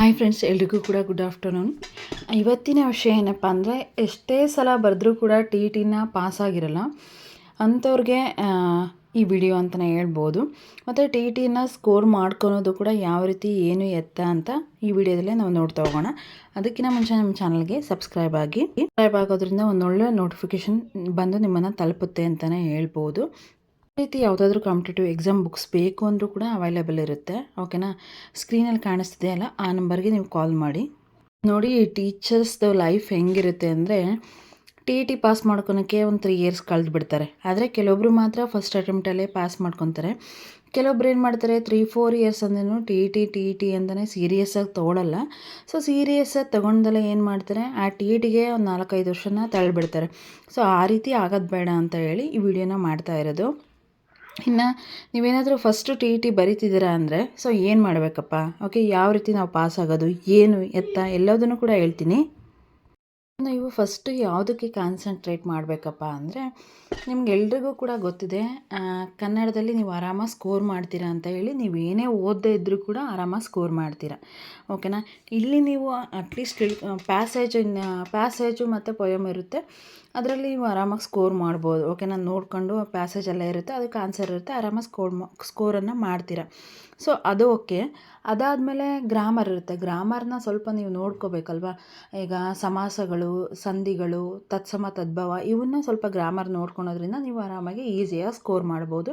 Hi friends ಎಲ್ರಿಗೂ ಕೂಡ good afternoon ಇವತ್ತಿನ ವಿಷಯ ಏನಪ್ಪ ಅಂದರೆ, ಎಷ್ಟೇ ಸಲ ಬರೆದ್ರೂ ಕೂಡ ಟಿ ಟಿನ ಪಾಸ್ ಆಗಿರಲ್ಲ, ಅಂಥವ್ರಿಗೆ ಈ ವಿಡಿಯೋ ಅಂತಲೇ ಹೇಳ್ಬೋದು. ಮತ್ತು ಟಿ ಟಿನ ಸ್ಕೋರ್ ಮಾಡ್ಕೊಳೋದು ಕೂಡ ಯಾವ ರೀತಿ, ಏನು ಎತ್ತ ಅಂತ ಈ ವಿಡಿಯೋದಲ್ಲೇ ನಾವು ನೋಡ್ತಾ ಹೋಗೋಣ. ಅದಕ್ಕಿಂತ ಮುಂಚೆ ನಮ್ಮ ಚಾನಲ್ಗೆ ಸಬ್ಸ್ಕ್ರೈಬ್ ಆಗಿ. ಸಬ್ಸ್ಕ್ರೈಬ್ ಆಗೋದ್ರಿಂದ ಒಂದೊಳ್ಳೆ ನೋಟಿಫಿಕೇಶನ್ ಬಂದು ನಿಮ್ಮನ್ನು ತಲುಪುತ್ತೆ ಅಂತಲೇ ಹೇಳ್ಬೋದು. ರೀತಿ ಯಾವುದಾದ್ರೂ ಕಾಂಪಿಟೇಟಿವ್ ಎಕ್ಸಾಮ್ ಬುಕ್ಸ್ ಬೇಕು ಅಂದರೂ ಕೂಡ ಅವೈಲೇಬಲ್ ಇರುತ್ತೆ. ಓಕೆನಾ ಸ್ಕ್ರೀನಲ್ಲಿ ಕಾಣಿಸ್ತಿದೆ ಅಲ್ಲ, ಆ ನಂಬರ್ಗೆ ನೀವು ಕಾಲ್ ಮಾಡಿ. ನೋಡಿ ಟೀಚರ್ಸ್ದು ಲೈಫ್ ಹೆಂಗಿರುತ್ತೆ ಅಂದರೆ ಟಿ ಇ ಟಿ ಪಾಸ್ ಮಾಡ್ಕೊಳಕ್ಕೆ ಒಂದು ತ್ರೀ ಇಯರ್ಸ್ ಕಳೆದು ಬಿಡ್ತಾರೆ ಆದರೆ ಕೆಲವೊಬ್ರು ಮಾತ್ರ ಫಸ್ಟ್ ಅಟೆಂಪ್ಟಲ್ಲೇ ಪಾಸ್ ಮಾಡ್ಕೊತಾರೆ. ಕೆಲವೊಬ್ರು ಏನು ಮಾಡ್ತಾರೆ ತ್ರೀ ಫೋರ್ ಇಯರ್ಸ್ ಅಂದ್ರೂ T E T T E T ಅಂತಲೇ ಸೀರಿಯಸ್ಸಾಗಿ ತೊಗೊಳಲ್ಲ. ಸೊ ಸೀರಿಯಸ್ಸಾಗಿ ತೊಗೊಂಡಲ್ಲೇ ಏನು ಮಾಡ್ತಾರೆ, ಆ ಟಿ ಇ ಟಿಗೆ ಒಂದು ನಾಲ್ಕೈದು ವರ್ಷನ ತಳ್ಳಿಬಿಡ್ತಾರೆ. ಸೊ ಆ ರೀತಿ ಆಗೋದು ಬೇಡ ಅಂತ ಹೇಳಿ ಈ ವಿಡಿಯೋನ ಮಾಡ್ತಾ ಇರೋದು. ಇನ್ನು ನೀವೇನಾದರೂ ಫಸ್ಟು ಟಿ ಇ ಟಿ ಬರಿತಿದ್ದೀರಾ ಅಂದರೆ ಸೊ ಏನು ಮಾಡಬೇಕಪ್ಪ? ಓಕೆ ಯಾವ ರೀತಿ ನಾವು ಪಾಸ್ ಆಗೋದು, ಏನು, ಎತ್ತ, ಎಲ್ಲದನ್ನು ಕೂಡ ಹೇಳ್ತೀನಿ. ನೀವು ಫಸ್ಟು ಯಾವುದಕ್ಕೆ ಕಾನ್ಸಂಟ್ರೇಟ್ ಮಾಡಬೇಕಪ್ಪ ಅಂದರೆ ನಿಮ್ಗೆ ಎಲ್ರಿಗೂ ಕೂಡ ಗೊತ್ತಿದೆ ಕನ್ನಡದಲ್ಲಿ ನೀವು ಆರಾಮಾಗಿ ಸ್ಕೋರ್ ಮಾಡ್ತೀರಾ ಅಂತ ಹೇಳಿ ನೀವು ಏನೇ ಓದದೇ ಇದ್ದರೂ ಕೂಡ ಆರಾಮಾಗಿ ಸ್ಕೋರ್ ಮಾಡ್ತೀರಾ. ಓಕೆನಾ ಇಲ್ಲಿ ನೀವು ಅಟ್ಲೀಸ್ಟ್ ಪ್ಯಾಸೇಜ್ ಪ್ಯಾಸೇಜು ಮತ್ತು ಪೊಯಮ್ ಇರುತ್ತೆ, ಅದರಲ್ಲಿ ನೀವು ಆರಾಮಾಗಿ ಸ್ಕೋರ್ ಮಾಡ್ಬೋದು. ಓಕೆನಾ ನೋಡ್ಕೊಂಡು ಪ್ಯಾಸೇಜ್ ಎಲ್ಲ ಇರುತ್ತೆ, ಅದಕ್ಕೆ ಆನ್ಸರ್ ಇರುತ್ತೆ ಆರಾಮಾಗಿ ಸ್ಕೋರ್ ಸ್ಕೋರನ್ನು ಮಾಡ್ತೀರಾ. ಸೊ ಅದು ಓಕೆ ಅದಾದಮೇಲೆ ಗ್ರಾಮರ್ ಇರುತ್ತೆ. ಗ್ರಾಮರ್ನ ಸ್ವಲ್ಪ ನೀವು ನೋಡ್ಕೋಬೇಕಲ್ವಾ? ಈಗ ಸಮಾಸಗಳು, ಸಂಧಿಗಳು, ತತ್ಸಮ, ತದ್ಭವ ಇವನ್ನ ಸ್ವಲ್ಪ ಗ್ರಾಮರ್ ನೋಡ್ಕೊಳೋದ್ರಿಂದ ನೀವು ಆರಾಮಾಗಿ ಈಸಿಯಾಗಿ ಸ್ಕೋರ್ ಮಾಡ್ಬೋದು.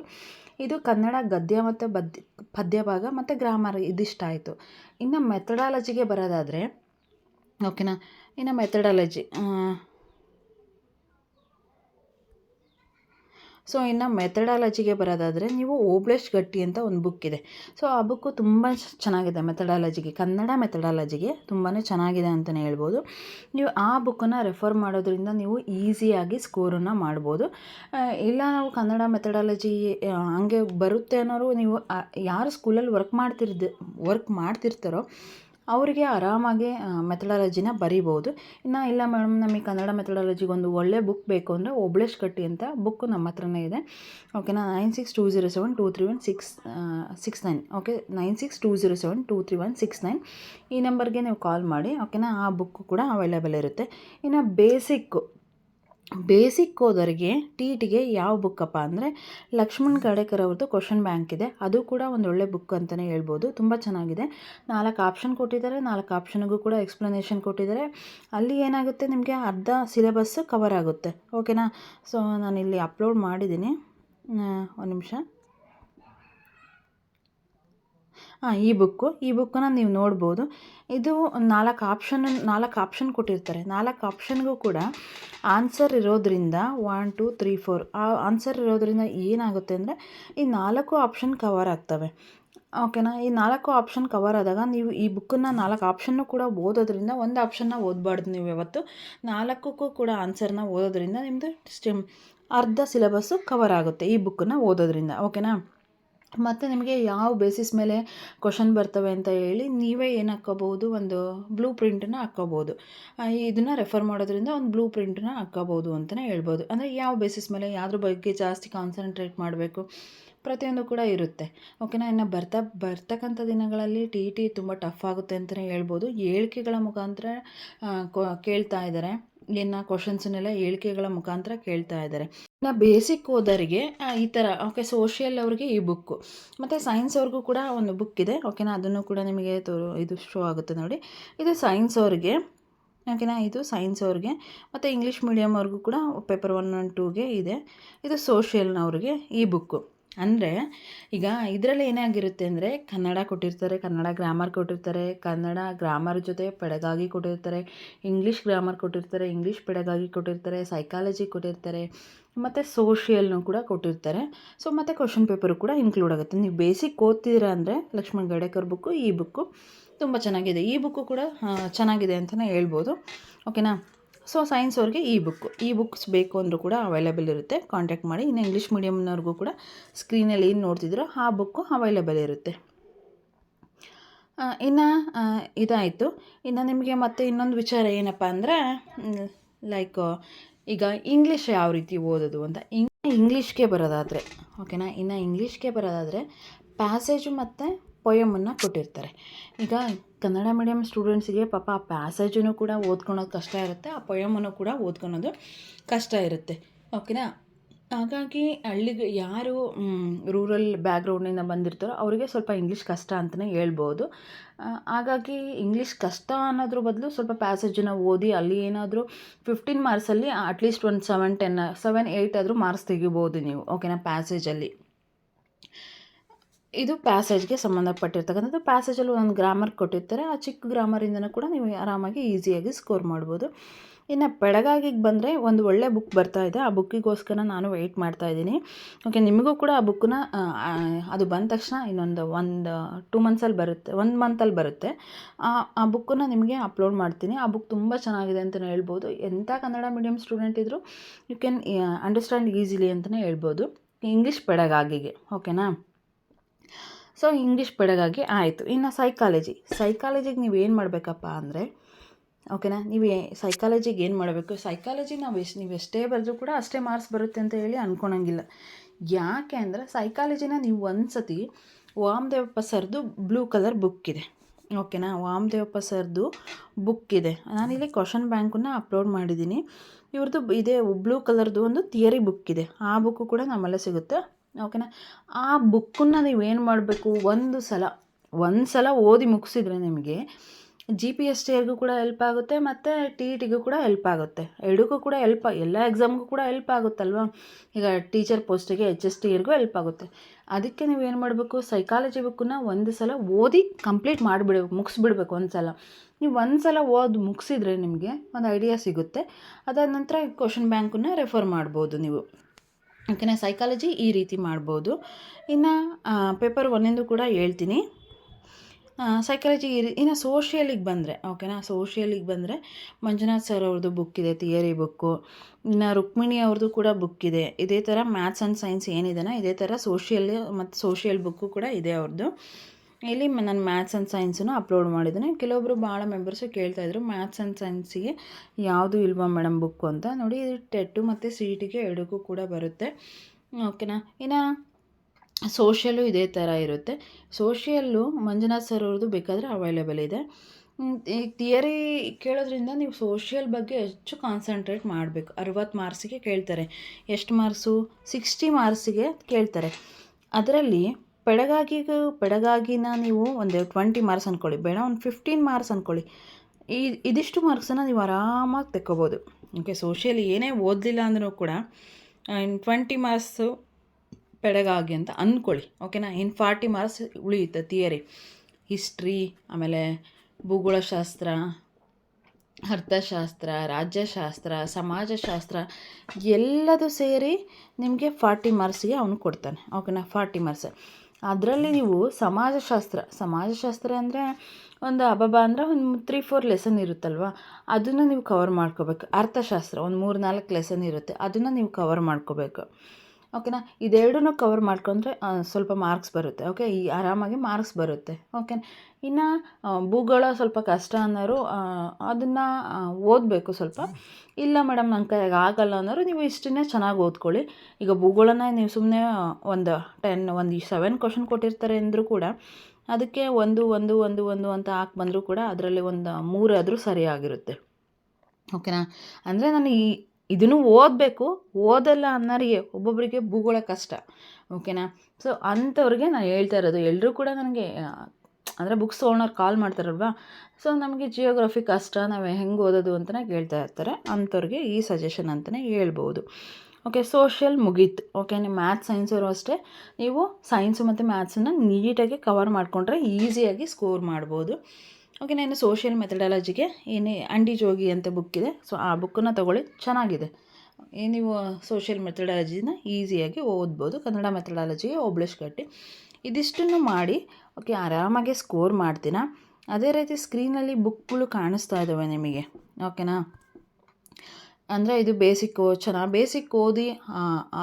ಇದು ಕನ್ನಡ ಗದ್ಯ ಮತ್ತು ಪದ್ಯ ಭಾಗ ಮತ್ತು ಗ್ರಾಮರ್ ಇದಿಷ್ಟ ಆಯಿತು ಇನ್ನು ಮೆಥಡಾಲಜಿಗೆ ಬರೋದಾದರೆ ಓಕೆನಾ ಇನ್ನು ಮೆಥಡಾಲಜಿ ಸೊ ಇನ್ನು ಮೆಥಡಾಲಜಿಗೆ ಬರೋದಾದರೆ ನೀವು ಓಬ್ಳೇಶ್ ಗಟ್ಟಿ ಅಂತ ಒಂದು ಬುಕ್ ಇದೆ. ಸೊ ಆ ಬುಕ್ಕು ತುಂಬ ಚೆನ್ನಾಗಿದೆ ಮೆಥಡಾಲಜಿಗೆ, ಕನ್ನಡ ಮೆಥಡಾಲಜಿಗೆ ತುಂಬಾ ಚೆನ್ನಾಗಿದೆ ಅಂತಲೇ ಹೇಳ್ಬೋದು. ನೀವು ಆ ಬುಕ್ಕನ್ನು ರೆಫರ್ ಮಾಡೋದ್ರಿಂದ ನೀವು ಈಸಿಯಾಗಿ ಸ್ಕೋರನ್ನು ಮಾಡ್ಬೋದು. ಇಲ್ಲ ನಾವು ಕನ್ನಡ ಮೆಥಡಾಲಜಿ ಹಂಗೆ ಬರುತ್ತೆ ಅನ್ನೋರು ನೀವು ಯಾರು ಸ್ಕೂಲಲ್ಲಿ ವರ್ಕ್ ಮಾಡ್ತಿರ್ದು ವರ್ಕ್ ಮಾಡ್ತಿರ್ತಾರೋ ಅವರಿಗೆ ಆರಾಮಾಗಿ ಮೆಥಡಾಲಜಿನ ಬರಿಬೋದು. ಇನ್ನು ಇಲ್ಲ ಮೇಡಮ್, ನಮಗೆ ಕನ್ನಡ ಮೆಥಡಾಲಜಿಗೆ ಒಂದು ಒಳ್ಳೆ ಬುಕ್ ಬೇಕು ಅಂದರೆ ಒಬ್ಳೇಶ್ ಕಟ್ಟಿ ಅಂತ ಬುಕ್ ನಮ್ಮ ಹತ್ರನೇ ಇದೆ. ಓಕೆನಾ nine six two zero seven two three one six six nine okay nine six two zero seven two three one six nine ಈ ನಂಬರ್ಗೆ ನೀವು ಕಾಲ್ ಮಾಡಿ. ಓಕೆನಾ ಆ ಬುಕ್ಕು ಕೂಡ ಅವೈಲೇಬಲ್ ಇರುತ್ತೆ. ಇನ್ನು ಬೇಸಿಕ್ಕು ಬೇಸಿಕ್ ಹೋದವರಿಗೆ ಟಿ ಇಟಿಗೆ ಯಾವ ಬುಕ್ಕಪ್ಪ ಅಂದರೆ ಲಕ್ಷ್ಮಣ್ ಗಾಡೇಕರ್ ಅವ್ರದ್ದು ಕ್ವಶನ್ ಬ್ಯಾಂಕ್ ಇದೆ. ಅದು ಕೂಡ ಒಂದು ಒಳ್ಳೆ ಬುಕ್ ಅಂತಲೇ ಹೇಳ್ಬೋದು. ತುಂಬ ಚೆನ್ನಾಗಿದೆ. ನಾಲ್ಕು ಆಪ್ಷನ್ ಕೊಟ್ಟಿದ್ದಾರೆ. ನಾಲ್ಕು ಆಪ್ಷನ್ಗೂ ಕೂಡ ಎಕ್ಸ್ಪ್ಲನೇಷನ್ ಕೊಟ್ಟಿದ್ದಾರೆ. ಅಲ್ಲಿ ಏನಾಗುತ್ತೆ? ನಿಮಗೆ ಅರ್ಧ ಸಿಲೆಬಸ್ಸು ಕವರ್ ಆಗುತ್ತೆ. ಓಕೆನಾ ಸೊ ನಾನಿಲ್ಲಿ ಅಪ್ಲೋಡ್ ಮಾಡಿದ್ದೀನಿ. ಒಂದು ನಿಮಿಷ. ಈ ಬುಕ್ಕು ಈ ಬುಕ್ಕನ್ನ ನೀವು ನೋಡ್ಬೋದು. ಇದು ನಾಲ್ಕು ಆಪ್ಷನ್ ನಾಲ್ಕು ಆಪ್ಷನ್ ಕೊಟ್ಟಿರ್ತಾರೆ. ನಾಲ್ಕು ಆಪ್ಷನ್ಗೂ ಕೂಡ ಆನ್ಸರ್ ಇರೋದ್ರಿಂದ ಒನ್ ಟು ತ್ರೀ ಫೋರ್ ಆ ಆನ್ಸರ್ ಇರೋದ್ರಿಂದ ಏನಾಗುತ್ತೆ ಅಂದರೆ ಈ ನಾಲ್ಕು ಆಪ್ಷನ್ ಕವರ್ ಆಗ್ತವೆ. ಓಕೆನಾ ಈ ನಾಲ್ಕು ಆಪ್ಷನ್ ಕವರ್ ಆದಾಗ ನೀವು ಈ ಬುಕ್ಕನ್ನು ನಾಲ್ಕು ಆಪ್ಷನ್ನು ಕೂಡ ಓದೋದ್ರಿಂದ ಒಂದು ಆಪ್ಷನ್ನ ಓದಬಾರ್ದು ನೀವು ಯಾವತ್ತು. ನಾಲ್ಕಕ್ಕೂ ಕೂಡ ಆನ್ಸರ್ನ ಓದೋದ್ರಿಂದ ನಿಮ್ಮದು ಸ್ಟೆಮ್ ಅರ್ಧ ಸಿಲೆಬಸ್ಸು ಕವರ್ ಆಗುತ್ತೆ ಈ ಬುಕ್ಕನ್ನು ಓದೋದ್ರಿಂದ. ಓಕೆನಾ ಮತ್ತು ನಿಮಗೆ ಯಾವ ಬೇಸಿಸ್ ಮೇಲೆ ಕ್ವಶನ್ ಬರ್ತವೆ ಅಂತ ಹೇಳಿ ನೀವೇ ಏನು ಹಾಕ್ಕೋಬೋದು ಒಂದು ಬ್ಲೂ ಪ್ರಿಂಟನ್ನ ಹಾಕ್ಕೋಬೋದು ಇದನ್ನು ರೆಫರ್ ಮಾಡೋದ್ರಿಂದ ಒಂದು ಬ್ಲೂ ಪ್ರಿಂಟನ್ನ ಹಾಕ್ಕೋಬೋದು ಅಂತಲೇ ಹೇಳ್ಬೋದು. ಅಂದರೆ ಯಾವ ಬೇಸಿಸ್ ಮೇಲೆ ಯಾವ್ದ್ರ ಬಗ್ಗೆ ಜಾಸ್ತಿ ಕಾನ್ಸಂಟ್ರೇಟ್ ಮಾಡಬೇಕು? ಪ್ರತಿಯೊಂದು ಕೂಡ ಇರುತ್ತೆ. ಓಕೆನಾ ಇನ್ನು ಬರ್ತಾ, ಬರ್ತಕ್ಕಂಥ ದಿನಗಳಲ್ಲಿ ಟಿ ಟಿ ತುಂಬ ಟಫ್ ಆಗುತ್ತೆ ಅಂತಲೇ ಹೇಳ್ಬೋದು. ಹೇಳಿಕೆಗಳ ಮುಖಾಂತರ ಕೇಳ್ತಾ ಇದ್ದಾರೆ ಇನ್ನು ಕ್ವಶನ್ಸನ್ನೆಲ್ಲ ಹೇಳಿಕೆಗಳ ಮುಖಾಂತರ ಕೇಳ್ತಾ ಇದ್ದಾರೆ ಇನ್ನು ಬೇಸಿಕ್ ಓದರಿಗೆ ಈ ಥರ ಓಕೆ ಸೋಷಿಯಲ್ ಅವ್ರಿಗೆ ಈ ಬುಕ್ಕು ಮತ್ತು ಸೈನ್ಸ್ ಅವ್ರಿಗೂ ಕೂಡ ಒಂದು ಬುಕ್ ಇದೆ ಓಕೆನಾ ಅದನ್ನು ಕೂಡ ನಿಮಗೆ ತೋರು ಇದು ಶೋ ಆಗುತ್ತೆ ನೋಡಿ. ಇದು ಸೈನ್ಸ್ ಅವ್ರಿಗೆ ಓಕೆನಾ ಇದು ಸೈನ್ಸ್ ಅವ್ರಿಗೆ, ಮತ್ತು ಇಂಗ್ಲೀಷ್ ಮೀಡಿಯಮ್ ಅವ್ರಿಗೂ ಕೂಡ ಪೇಪರ್ ಒನ್ ಒನ್ ಟೂಗೆ ಇದೆ. ಇದು ಸೋಷಿಯಲ್ನವ್ರಿಗೆ ಈ ಬುಕ್ಕು ಅಂದರೆ, ಈಗ ಇದರಲ್ಲಿ ಏನಾಗಿರುತ್ತೆ ಅಂದರೆ, ಕನ್ನಡ ಕೊಟ್ಟಿರ್ತಾರೆ, ಕನ್ನಡ ಗ್ರಾಮರ್ ಕೊಟ್ಟಿರ್ತಾರೆ, ಕನ್ನಡ ಗ್ರಾಮರ್ ಜೊತೆ ಪೆಡಗಾಗಿ ಕೊಟ್ಟಿರ್ತಾರೆ ಇಂಗ್ಲೀಷ್ ಗ್ರಾಮರ್ ಕೊಟ್ಟಿರ್ತಾರೆ ಇಂಗ್ಲೀಷ್ ಪೆಡಗಾಗಿ ಕೊಟ್ಟಿರ್ತಾರೆ ಸೈಕಾಲಜಿ ಕೊಟ್ಟಿರ್ತಾರೆ ಮತ್ತು ಸೋಷಿಯಲ್ನು ಕೂಡ ಕೊಟ್ಟಿರ್ತಾರೆ. ಸೊ ಮತ್ತು ಕ್ವಶನ್ ಪೇಪರು ಕೂಡ ಇನ್ಕ್ಲೂಡ್ ಆಗುತ್ತೆ. ನೀವು ಬೇಸಿಕ್ ಓದ್ತಿದ್ದೀರಾ ಅಂದರೆ ಲಕ್ಷ್ಮಣ್ ಗಡೇಕರ್ ಬುಕ್ಕು ಈ ಬುಕ್ಕು ತುಂಬ ಚೆನ್ನಾಗಿದೆ. ಈ ಬುಕ್ಕು ಕೂಡ ಚೆನ್ನಾಗಿದೆ ಅಂತಲೇ ಹೇಳ್ಬೋದು. ಓಕೆನಾ ಸೊ ಸೈನ್ಸ್ ಅವ್ರಿಗೆ ಈ ಬುಕ್ಕು ಈ ಬುಕ್ಸ್ ಬೇಕು ಅಂದರೂ ಕೂಡ ಅವೈಲೇಬಲ್ ಇರುತ್ತೆ. ಕಾಂಟ್ಯಾಕ್ಟ್ ಮಾಡಿ. ಇನ್ನು ಇಂಗ್ಲೀಷ್ ಮೀಡಿಯಮ್ನವ್ರಿಗೂ ಕೂಡ ಸ್ಕ್ರೀನಲ್ಲಿ ಏನು ನೋಡ್ತಿದ್ರೋ ಆ ಬುಕ್ಕು ಅವೈಲೇಬಲ್ ಇರುತ್ತೆ. ಇನ್ನು ಇದಾಯಿತು. ಇನ್ನು ನಿಮಗೆ ಮತ್ತೆ ಇನ್ನೊಂದು ವಿಚಾರ ಏನಪ್ಪ ಅಂದರೆ ಲೈಕ್ ಈಗ ಇಂಗ್ಲೀಷ್ ಯಾವ ರೀತಿ ಓದೋದು ಅಂತ ಇಂಗ್ ಇಂಗ್ಲೀಷ್ಗೆ ಬರೋದಾದರೆ ಓಕೆನಾ ಇನ್ನು ಇಂಗ್ಲೀಷ್ಗೆ ಬರೋದಾದರೆ ಪ್ಯಾಸೇಜು ಮತ್ತು ಪೊಯಮನ್ನು ಕೊಟ್ಟಿರ್ತಾರೆ. ಈಗ ಕನ್ನಡ ಮೀಡಿಯಮ್ ಸ್ಟೂಡೆಂಟ್ಸಿಗೆ ಪಾಪ ಆ ಪ್ಯಾಸೇಜನ್ನು ಕೂಡ ಓದ್ಕೊಳೋದು ಕಷ್ಟ ಇರುತ್ತೆ, ಆ ಪೊಯಮನ್ನು ಕೂಡ ಓದ್ಕೊಳೋದು ಕಷ್ಟ ಇರುತ್ತೆ ಓಕೆನಾ ಹಾಗಾಗಿ ಹಳ್ಳಿಗೆ ಯಾರು ರೂರಲ್ ಬ್ಯಾಗ್ರೌಂಡಿಂದ ಬಂದಿರ್ತಾರೋ ಅವರಿಗೆ ಸ್ವಲ್ಪ ಇಂಗ್ಲೀಷ್ ಕಷ್ಟ ಅಂತಲೇ ಹೇಳ್ಬೋದು. ಹಾಗಾಗಿ ಇಂಗ್ಲೀಷ್ ಕಷ್ಟ ಅನ್ನೋದ್ರ ಬದಲು ಸ್ವಲ್ಪ ಪ್ಯಾಸೇಜನ್ನು ಓದಿ ಅಲ್ಲಿ ಏನಾದರೂ ಫಿಫ್ಟೀನ್ ಮಾರ್ಕ್ಸಲ್ಲಿ ಅಟ್ಲೀಸ್ಟ್ ಒಂದು ಸೆವೆನ್ ಟೆನ್ ಸೆವೆನ್ ಏಯ್ಟ್ ಆದರೂ ಮಾರ್ಕ್ಸ್ ತೆಗಿಬೋದು ನೀವು ಓಕೆನಾ ಪ್ಯಾಸೇಜಲ್ಲಿ ಇದು ಪ್ಯಾಸೇಜ್ಗೆ ಸಂಬಂಧಪಟ್ಟಿರ್ತಕ್ಕಂಥದ್ದು. ಪ್ಯಾಸೇಜಲ್ಲಿ ಒಂದು ಗ್ರಾಮರ್ ಕೊಟ್ಟಿರ್ತಾರೆ. ಆ ಚಿಕ್ಕ ಗ್ರಾಮರಿಂದನೂ ಕೂಡ ನೀವು ಆರಾಮಾಗಿ ಈಸಿಯಾಗಿ ಸ್ಕೋರ್ ಮಾಡ್ಬೋದು. ಇನ್ನು ಬೆಳಗಾಗಿಗೆ ಬಂದರೆ ಒಂದು ಒಳ್ಳೆ ಬುಕ್ ಬರ್ತಾ ಇದೆ. ಆ ಬುಕ್ಕಿಗೋಸ್ಕರ ನಾನು ವೆಯ್ಟ್ ಮಾಡ್ತಾ ಇದ್ದೀನಿ. ಓಕೆ ನಿಮಗೂ ಕೂಡ ಆ ಬುಕ್ಕನ್ನ ಅದು ಬಂದ ತಕ್ಷಣ ಇನ್ನೊಂದು ಒಂದು ಟೂ ಮಂತ್ಸಲ್ಲಿ ಬರುತ್ತೆ. ಒಂದು ಮಂತಲ್ಲಿ ಬರುತ್ತೆ. ಆ ಆ ಬುಕ್ಕನ್ನು ನಿಮಗೆ ಅಪ್ಲೋಡ್ ಮಾಡ್ತೀನಿ. ಆ ಬುಕ್ ತುಂಬ ಚೆನ್ನಾಗಿದೆ ಅಂತಲೇ ಹೇಳ್ಬೋದು. ಎಂಥ ಕನ್ನಡ ಮೀಡಿಯಮ್ ಸ್ಟೂಡೆಂಟ್ ಇದ್ದರೂ ಯು ಕ್ಯಾನ್ ಅಂಡರ್ಸ್ಟ್ಯಾಂಡ್ ಈಸಿಲಿ ಅಂತಲೇ ಹೇಳ್ಬೋದು. ಇಂಗ್ಲೀಷ್ ಬೆಳಗಾಗಿಗೆ. ಓಕೆನಾ ಸೊ ಇಂಗ್ಲೀಷ್ ಬೆಳಗಾಗಿ ಆಯಿತು. ಇನ್ನು ಸೈಕಾಲಜಿ ಸೈಕಾಲಜಿಗೆ ನೀವು ಏನು ಮಾಡಬೇಕಪ್ಪ ಅಂದರೆ ಓಕೆನಾ ನೀವು ಸೈಕಾಲಜಿಗೆ ಏನು ಮಾಡಬೇಕು? ಸೈಕಾಲಜಿ ನಾವು ಎಷ್ಟು, ನೀವು ಎಷ್ಟೇ ಬರೆದ್ರೂ ಕೂಡ ಅಷ್ಟೇ ಮಾರ್ಕ್ಸ್ ಬರುತ್ತೆ ಅಂತ ಹೇಳಿ ಅಂದ್ಕೊಳಂಗಿಲ್ಲ ಯಾಕೆ ಅಂದರೆ ಸೈಕಾಲಜಿನ ನೀವು ಒಂದು ಸತಿ ವಾಮದೇವಪ್ಪ ಸರ್ದು ಬ್ಲೂ ಕಲರ್ ಬುಕ್ ಇದೆ. ಓಕೆನಾ ವಾಮದೇವಪ್ಪ ಸರ್ದು ಬುಕ್ ಇದೆ. ನಾನಿಲ್ಲಿ ಕ್ವಶನ್ ಬ್ಯಾಂಕನ್ನು ಅಪ್ಲೋಡ್ ಮಾಡಿದ್ದೀನಿ ಇವ್ರದ್ದು ಇದೇ ಬ್ಲೂ ಕಲರ್ದು ಒಂದು ಥಿಯರಿ ಬುಕ್ ಇದೆ. ಆ ಬುಕ್ಕು ಕೂಡ ನಮ್ಮಲ್ಲೇ ಸಿಗುತ್ತೆ. ಓಕೆನಾ? ಆ ಬುಕ್ಕನ್ನು ಏನು ಮಾಡಬೇಕು? ಒಂದು ಸಲ ಒಂದು ಸಲ ಓದಿ ಮುಗಿಸಿದ್ರೆ ನಿಮಗೆ ಜಿ ಪಿ ಎಸ್ ಟಿಯರ್ಗೂ ಕೂಡ ಹೆಲ್ಪ್ ಆಗುತ್ತೆ, ಮತ್ತು ಟಿ ಇ ಟಿಗೂ ಕೂಡ ಹೆಲ್ಪ್ ಆಗುತ್ತೆ. ಎರಡಕ್ಕೂ ಕೂಡ ಹೆಲ್ಪ್ ಎಲ್ಲ ಎಕ್ಸಾಮ್ಗೂ ಕೂಡ ಹೆಲ್ಪ್ ಆಗುತ್ತಲ್ವ? ಈಗ ಟೀಚರ್ ಪೋಸ್ಟಿಗೆ ಎಚ್ ಎಸ್ ಟಿಗೂ ಹೆಲ್ಪ್ ಆಗುತ್ತೆ. ಅದಕ್ಕೆ ನೀವು ಏನು ಮಾಡಬೇಕು? ಸೈಕಾಲಜಿ ಬುಕ್ಕನ್ನ ಒಂದು ಸಲ ಓದಿ ಕಂಪ್ಲೀಟ್ ಮಾಡಿಬಿಡ್ಬೇಕು ಮುಗಿಸ್ಬಿಡ್ಬೇಕು ಒಂದು ಸಲ. ನೀವು ಒಂದು ಸಲ ಓದಿ ಮುಗಿಸಿದ್ರೆ ನಿಮಗೆ ಒಂದು ಐಡಿಯಾ ಸಿಗುತ್ತೆ. ಅದಾದ ನಂತರ ಕ್ವಶನ್ ಬ್ಯಾಂಕನ್ನು ರೆಫರ್ ಮಾಡ್ಬೋದು ನೀವು. ಓಕೆನಾ ಸೈಕಾಲಜಿ ಈ ರೀತಿ ಮಾಡ್ಬೋದು. ಇನ್ನು ಪೇಪರ್ ಒನ್ನಿಂದು ಕೂಡ ಹೇಳ್ತೀನಿ. ಸೈಕಾಲಜಿ ಈ ಇನ್ನು ಸೋಷಿಯಲಿಗೆ ಬಂದರೆ ಓಕೆನಾ ಸೋಷಿಯಲಿಗೆ ಬಂದರೆ ಮಂಜುನಾಥ್ ಸರ್ ಅವ್ರದ್ದು ಬುಕ್ ಇದೆ ಥಿಯರಿ ಬುಕ್ಕು ಇನ್ನು ರುಕ್ಮಿಣಿ ಅವ್ರದ್ದು ಕೂಡ ಬುಕ್ ಇದೆ. ಇದೇ ಥರ ಮ್ಯಾಥ್ಸ್ ಆ್ಯಂಡ್ ಸೈನ್ಸ್ ಏನಿದೆನಾ, ಇದೇ ಥರ ಸೋಷಿಯಲ್ ಮತ್ತು ಸೋಷಿಯಲ್ ಬುಕ್ಕು ಕೂಡ ಇದೆ ಅವ್ರದ್ದು ಇಲ್ಲಿ ನಾನು ಮ್ಯಾಥ್ಸ್ ಆ್ಯಂಡ್ ಸೈನ್ಸನ್ನು ಅಪ್ಲೋಡ್ ಮಾಡಿದ್ದೀನಿ. ಕೆಲವೊಬ್ಬರು ಭಾಳ ಮೆಂಬರ್ಸು ಕೇಳ್ತಾಯಿದ್ರು ಮ್ಯಾಥ್ಸ್ ಆ್ಯಂಡ್ ಸೈನ್ಸಿಗೆ ಯಾವುದು ಇಲ್ವಾ ಮೇಡಮ್ ಬುಕ್ಕು ಅಂತ? ನೋಡಿ, ಇದು ಟೆಟ್ಟು ಮತ್ತು ಸಿ ಇ ಟಿಗೆ ಎರಡಕ್ಕೂ ಕೂಡ ಬರುತ್ತೆ. ಓಕೆನಾ ಇನ್ನು ಸೋಷಿಯಲ್ಲು ಇದೇ ಥರ ಇರುತ್ತೆ. ಸೋಷಿಯಲ್ಲು ಮಂಜುನಾಥ್ ಸರ್ ಅವ್ರದ್ದು ಬೇಕಾದರೆ ಅವೈಲೇಬಲ್ ಇದೆ. ಈ ಥಿಯರಿ ಕೇಳೋದ್ರಿಂದ ನೀವು ಸೋಷಿಯಲ್ ಬಗ್ಗೆ ಹೆಚ್ಚು ಕಾನ್ಸಂಟ್ರೇಟ್ ಮಾಡಬೇಕು. ಅರುವತ್ತು ಮಾರ್ಕ್ಸಿಗೆ ಕೇಳ್ತಾರೆ. ಎಷ್ಟು ಮಾರ್ಕ್ಸು ಸಿಕ್ಸ್ಟಿ ಮಾರ್ಕ್ಸಿಗೆ ಕೇಳ್ತಾರೆ. ಅದರಲ್ಲಿ ಪೆಡಗಾಗಿಗೂ, ಪೆಡಗಾಗಿನ ನೀವು ಒಂದು ಟ್ವೆಂಟಿ ಮಾರ್ಕ್ಸ್ ಅಂದ್ಕೊಳ್ಳಿ ಬೇಡ, ಒಂದು ಫಿಫ್ಟೀನ್ ಮಾರ್ಕ್ಸ್ ಅಂದ್ಕೊಳ್ಳಿ ಈ, ಇದಿಷ್ಟು ಮಾರ್ಕ್ಸನ್ನು ನೀವು ಆರಾಮಾಗಿ ತೆಕ್ಕೋಬೋದು. ಓಕೆ ಸೋಷಿಯಲ್ ಏನೇ ಓದಲಿಲ್ಲ ಅಂದರೂ ಕೂಡ ಇನ್ನು ಟ್ವೆಂಟಿ ಮಾರ್ಕ್ಸು ಪೆಡಗಾಗಿ ಅಂತ ಅಂದ್ಕೊಳ್ಳಿ ಓಕೆನಾ ಇನ್ನು ಫಾರ್ಟಿ ಮಾರ್ಕ್ಸ್ ಉಳಿಯುತ್ತೆ ಥಿಯರಿ ಹಿಸ್ಟ್ರಿ ಆಮೇಲೆ ಭೂಗೋಳಶಾಸ್ತ್ರ, ಅರ್ಥಶಾಸ್ತ್ರ, ರಾಜ್ಯಶಾಸ್ತ್ರ, ಸಮಾಜಶಾಸ್ತ್ರ, ಎಲ್ಲದು ಸೇರಿ ನಿಮಗೆ ಫಾರ್ಟಿ ಮಾರ್ಕ್ಸಿಗೆ ಅವನು ಕೊಡ್ತಾನೆ. ಓಕೆನಾ ಫಾರ್ಟಿ ಮಾರ್ಕ್ಸ್ ಅದರಲ್ಲಿ ನೀವು ಸಮಾಜಶಾಸ್ತ್ರ ಸಮಾಜಶಾಸ್ತ್ರ ಅಂದರೆ ಒಂದು ಅಬಬ ಅಂದರೆ ಒಂದು ತ್ರೀ ಫೋರ್ ಲೆಸನ್ ಇರುತ್ತಲ್ವ? ಅದನ್ನು ನೀವು ಕವರ್ ಮಾಡ್ಕೋಬೇಕು. ಅರ್ಥಶಾಸ್ತ್ರ, ಒಂದು ಮೂರು ನಾಲ್ಕು ಲೆಸನ್ ಇರುತ್ತೆ. ಅದನ್ನು ನೀವು ಕವರ್ ಮಾಡ್ಕೋಬೇಕು. ಓಕೆನಾ? ಇದೆರಡೂ ಕವರ್ ಮಾಡ್ಕೊಂಡ್ರೆ ಸ್ವಲ್ಪ ಮಾರ್ಕ್ಸ್ ಬರುತ್ತೆ, ಓಕೆ? ಈ ಆರಾಮಾಗಿ ಮಾರ್ಕ್ಸ್ ಬರುತ್ತೆ ಓಕೆ ಇನ್ನು ಭೂಗೋಳ ಸ್ವಲ್ಪ ಕಷ್ಟ ಅನ್ನೋರು ಅದನ್ನು ಓದಬೇಕು ಸ್ವಲ್ಪ. ಇಲ್ಲ ಮೇಡಮ್ ನನ್ನ ಕೈಯಾಗ ಆಗಲ್ಲ ಅನ್ನೋರು ನೀವು ಇಷ್ಟನ್ನೇ ಚೆನ್ನಾಗಿ ಓದ್ಕೊಳ್ಳಿ. ಈಗ ಭೂಗೋಳನ ನೀವು ಸುಮ್ಮನೆ ಒಂದು ಟೆನ್ ಒಂದು ಸೆವೆನ್ ಕ್ವಶನ್ ಕೊಟ್ಟಿರ್ತಾರೆ ಅಂದರೂ ಕೂಡ, ಅದಕ್ಕೆ ಒಂದು ಒಂದು ಒಂದು ಒಂದು ಅಂತ ಹಾಕಿ ಬಂದರೂ ಕೂಡ, ಅದರಲ್ಲಿ ಒಂದು ಮೂರಾದರೂ ಸರಿಯಾಗಿರುತ್ತೆ, ಓಕೆನಾ? ಅಂದರೆ ನಾನು ಈ ಇದನ್ನು ಓದಬೇಕು. ಓದಲ್ಲ ಅನ್ನೋರಿಗೆ ಒಬ್ಬೊಬ್ಬರಿಗೆ ಭೂಗೋಳ ಕಷ್ಟ. ಓಕೆನಾ? ಸೊ ಅಂಥವ್ರಿಗೆ ನಾನು ಹೇಳ್ತಾ ಇರೋದು. ಎಲ್ಲರೂ ಕೂಡ ನನಗೆ ಅಂದರೆ ಬುಕ್ಸ್ ತೊಗೊಳೋರು ಕಾಲ್ ಮಾಡ್ತಾರಲ್ವಾ? ಸೊ ನಮಗೆ ಜಿಯೋಗ್ರಫಿ ಕಷ್ಟ, ನಾವು ಹೆಂಗೆ ಓದೋದು ಅಂತಲೇ ಕೇಳ್ತಾ ಇರ್ತಾರೆ. ಅಂಥವ್ರಿಗೆ ಈ ಸಜೆಷನ್ ಅಂತಲೇ ಹೇಳ್ಬೋದು. ಓಕೆ ಸೋಷಿಯಲ್ ಮುಗೀತು. ಓಕೆ ನೀವು ಮ್ಯಾಥ್ಸ್ ಸೈನ್ಸವರು ಅಷ್ಟೇ. ನೀವು ಸೈನ್ಸು ಮತ್ತು ಮ್ಯಾಥ್ಸನ್ನು ನೀಟಾಗಿ ಕವರ್ ಮಾಡಿಕೊಂಡ್ರೆ ಈಸಿಯಾಗಿ ಸ್ಕೋರ್ ಮಾಡ್ಬೋದು. ಓಕೆ ನಾನು ಸೋಷಿಯಲ್ ಮೆಥಡಾಲಜಿಗೆ ಏನೇ ಅಂಡಿ ಜೋಗಿ ಅಂತ ಬುಕ್ ಇದೆ ಸೊ ಆ ಬುಕ್ಕನ್ನು ತಗೊಳ್ಳಿ, ಚೆನ್ನಾಗಿದೆ. ನೀವು ಸೋಷಿಯಲ್ ಮೆಥಡಾಲಜಿನ ಈಸಿಯಾಗಿ ಓದ್ಬೋದು, ಕನ್ನಡ ಮೆಥಡಾಲಜಿಗೆ ಒಬ್ಳಿಷ್ ಕಟ್ಟಿ. ಇದಿಷ್ಟನ್ನು ಮಾಡಿ, ಓಕೆ, ಆರಾಮಾಗಿ ಸ್ಕೋರ್ ಮಾಡ್ತೀನ? ಅದೇ ರೀತಿ ಸ್ಕ್ರೀನಲ್ಲಿ ಬುಕ್ಗಳು ಕಾಣಿಸ್ತಾ ಇದ್ದಾವೆ ನಿಮಗೆ, ಓಕೆನಾ? ಅಂದರೆ ಇದು ಬೇಸಿಕ್ ಚೆನ್ನಾಗಿ ಬೇಸಿಕ್ ಓದಿ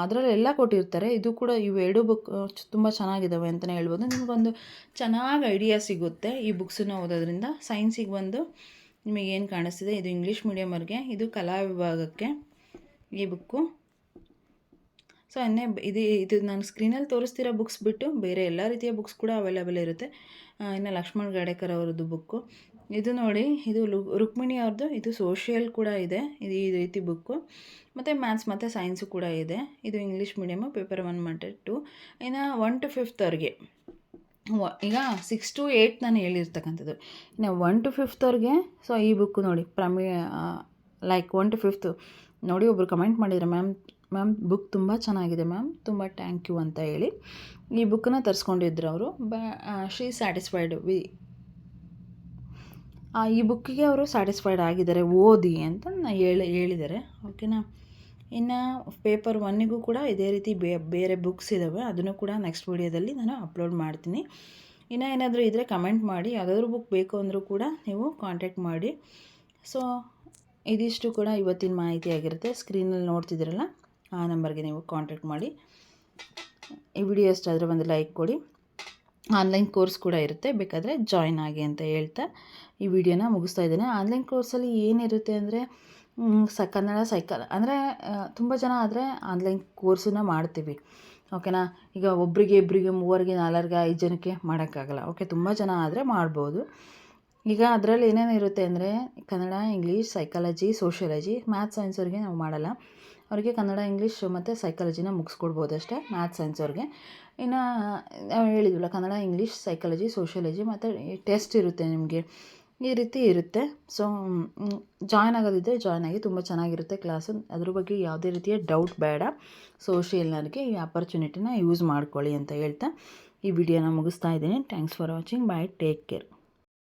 ಅದರಲ್ಲೆಲ್ಲ ಕೊಟ್ಟಿರ್ತಾರೆ. ಇದು ಕೂಡ ಇವೆರಡು ಬುಕ್ ತುಂಬ ಚೆನ್ನಾಗಿದ್ದಾವೆ ಅಂತಲೇ ಹೇಳ್ಬೋದು. ನಿಮಗೊಂದು ಚೆನ್ನಾಗಿ ಐಡಿಯಾ ಸಿಗುತ್ತೆ ಈ ಬುಕ್ಸನ್ನ ಓದೋದ್ರಿಂದ. ಸೈನ್ಸಿಗೆ ಬಂದು ನಿಮಗೇನು ಕಾಣಿಸ್ತಿದೆ, ಇದು ಇಂಗ್ಲೀಷ್ ಮೀಡಿಯಮವ್ರಿಗೆ ಇದು ಕಲಾ ವಿಭಾಗಕ್ಕೆ ಈ ಬುಕ್ಕು ಸೊ ಅನ್ನೇ ಇದು ಇದು ನಾನು ಸ್ಕ್ರೀನಲ್ಲಿ ತೋರಿಸ್ತಿರೋ ಬುಕ್ಸ್ ಬಿಟ್ಟು ಬೇರೆ ಎಲ್ಲ ರೀತಿಯ ಬುಕ್ಸ್ ಕೂಡ ಅವೈಲೇಬಲ್ ಇರುತ್ತೆ. ಇನ್ನು ಲಕ್ಷ್ಮಣ್ ಗಾಡೇಕರ್ ಅವರದ್ದು ಬುಕ್ಕು ಇದು ನೋಡಿ, ಇದು ರುಕ್ಮಿಣಿ ಅವ್ರದ್ದು ಇದು ಸೋಷಿಯಲ್ ಕೂಡ ಇದೆ. ಇದು ಈ ರೀತಿ ಬುಕ್ಕು ಮತ್ತು ಮ್ಯಾಥ್ಸ್ ಮತ್ತು ಸೈನ್ಸು ಕೂಡ ಇದೆ. ಇದು ಇಂಗ್ಲೀಷ್ ಮೀಡಿಯಮ್ಮು ಪೇಪರ್ ಒನ್ ಮತ್ತು ಟು ಇನ್ನು ಒನ್ ಟು ಫಿಫ್ತ್ ಅವ್ರಿಗೆ. ಈಗ ಸಿಕ್ಸ್ ಟು ಏಯ್ಟ್ ನಾನು ಹೇಳಿರ್ತಕ್ಕಂಥದ್ದು. ಇನ್ನು ಒನ್ ಟು ಫಿಫ್ತ್ವರೆಗೆ ಸೊ ಈ ಬುಕ್ಕು ನೋಡಿ, ಪ್ರಮಿ ಲೈಕ್ ಒನ್ ಟು ಫಿಫ್ತ್ ನೋಡಿ ಒಬ್ಬರು ಕಮೆಂಟ್ ಮಾಡಿದ್ರು ಮ್ಯಾಮ್ ಮ್ಯಾಮ್ ಬುಕ್ ತುಂಬ ಚೆನ್ನಾಗಿದೆ ಮ್ಯಾಮ್ ತುಂಬ ಥ್ಯಾಂಕ್ ಯು ಅಂತ ಹೇಳಿ ಈ ಬುಕ್ಕನ್ನು ತರಿಸ್ಕೊಂಡಿದ್ರು ಅವರು. ಬ ಶೀ ಸ್ಯಾಟಿಸ್ಫೈಡ್ ವಿ ಈ ಬುಕ್ಕಿಗೆ ಅವರು ಸ್ಯಾಟಿಸ್ಫೈಡ್ ಆಗಿದ್ದಾರೆ, ಓದಿ ಅಂತ ಹೇಳಿ, ಹೇಳಿದ್ದಾರೆ. ಓಕೆನಾ ಇನ್ನು ಪೇಪರ್ ಒನ್ನಿಗೂ ಕೂಡ ಇದೇ ರೀತಿ ಬೇರೆ ಬುಕ್ಸ್ ಇದ್ದಾವೆ ಅದನ್ನು ಕೂಡ ನೆಕ್ಸ್ಟ್ ವೀಡಿಯೋದಲ್ಲಿ ನಾನು ಅಪ್ಲೋಡ್ ಮಾಡ್ತೀನಿ. ಇನ್ನು ಏನಾದರೂ ಇದ್ದರೆ ಕಮೆಂಟ್ ಮಾಡಿ. ಯಾವುದಾದ್ರೂ ಬುಕ್ ಬೇಕು ಅಂದರೂ ಕೂಡ ನೀವು ಕಾಂಟ್ಯಾಕ್ಟ್ ಮಾಡಿ. ಸೊ ಇದಿಷ್ಟು ಕೂಡ ಇವತ್ತಿನ ಮಾಹಿತಿ ಆಗಿರುತ್ತೆ. ಸ್ಕ್ರೀನಲ್ಲಿ ನೋಡ್ತಿದ್ದೀರಲ್ಲ, ಆ ನಂಬರ್ಗೆ ನೀವು ಕಾಂಟ್ಯಾಕ್ಟ್ ಮಾಡಿ. ಈ ವಿಡಿಯೋ ಇಷ್ಟ ಆದರೆ ಒಂದು ಲೈಕ್ ಕೊಡಿ. ಆನ್ಲೈನ್ ಕೋರ್ಸ್ ಕೂಡ ಇರುತ್ತೆ. ಬೇಕಾದರೆ ಜಾಯ್ನ್ ಆಗಿ ಅಂತ ಹೇಳ್ತಾ. ಈ ವಿಡಿಯೋನ ಮುಗಿಸ್ತಾ ಇದ್ದೇನೆ. ಆನ್ಲೈನ್ ಕೋರ್ಸಲ್ಲಿ ಏನಿರುತ್ತೆ ಅಂದರೆ ಸ, ಕನ್ನಡ, ಸೈಕಲ್, ಅಂದರೆ ತುಂಬ ಜನ ಆದರೆ ಆನ್ಲೈನ್ ಕೋರ್ಸನ್ನ ಮಾಡ್ತೀವಿ. ಓಕೆನಾ? ಈಗ ಒಬ್ಬರಿಗೆ ಇಬ್ಬರಿಗೆ ಮೂವರಿಗೆ, ನಾಲ್ವರಿಗೆ, ಐದು ಜನಕ್ಕೆ ಮಾಡೋಕ್ಕಾಗಲ್ಲ. ಓಕೆ, ತುಂಬ ಜನ ಆದರೆ ಮಾಡ್ಬೋದು. ಈಗ ಅದರಲ್ಲಿ ಏನೇನು ಇರುತ್ತೆ ಅಂದರೆ, Kannada, English psychology sociology maths science ಅವ್ರಿಗೆ ನಾವು ಮಾಡಲ್ಲ. ಅವರಿಗೆ ಕನ್ನಡ, ಇಂಗ್ಲೀಷ್ ಮತ್ತು ಸೈಕಾಲಜಿನ ಮುಗಿಸ್ಕೊಡ್ಬೋದು ಅಷ್ಟೇ ಮ್ಯಾಥ್ಸ್ ಸೈನ್ಸ್ ಅವ್ರಿಗೆ. ಇನ್ನು, ನಾವು ಹೇಳಿದ್ವಲ್ಲ, ಕನ್ನಡ, ಇಂಗ್ಲೀಷ್ ಸೈಕಾಲಜಿ ಸೋಷಿಯಾಲಜಿ ಮತ್ತು ಟೆಸ್ಟ್ ಇರುತ್ತೆ ನಿಮಗೆ. ಈ ರೀತಿ ಇರುತ್ತೆ. ಸೊ ಜಾಯ್ನ್ ಆಗೋದಿದ್ದರೆ ಜಾಯ್ನ್ ಆಗಿ ತುಂಬ ಚೆನ್ನಾಗಿರುತ್ತೆ ಕ್ಲಾಸು ಅದ್ರ ಬಗ್ಗೆ ಯಾವುದೇ ರೀತಿಯ ಡೌಟ್ ಬೇಡ. ಸೋಷಿಯಲ್ನವ್ರಿಗೆ ಈ ಆಪರ್ಚುನಿಟಿನ ಯೂಸ್ ಮಾಡ್ಕೊಳ್ಳಿ ಅಂತ ಹೇಳ್ತಾ ಈ ವಿಡಿಯೋನ ಮುಗಿಸ್ತಾ ಇದ್ದೀನಿ. Thanks for watching bye take care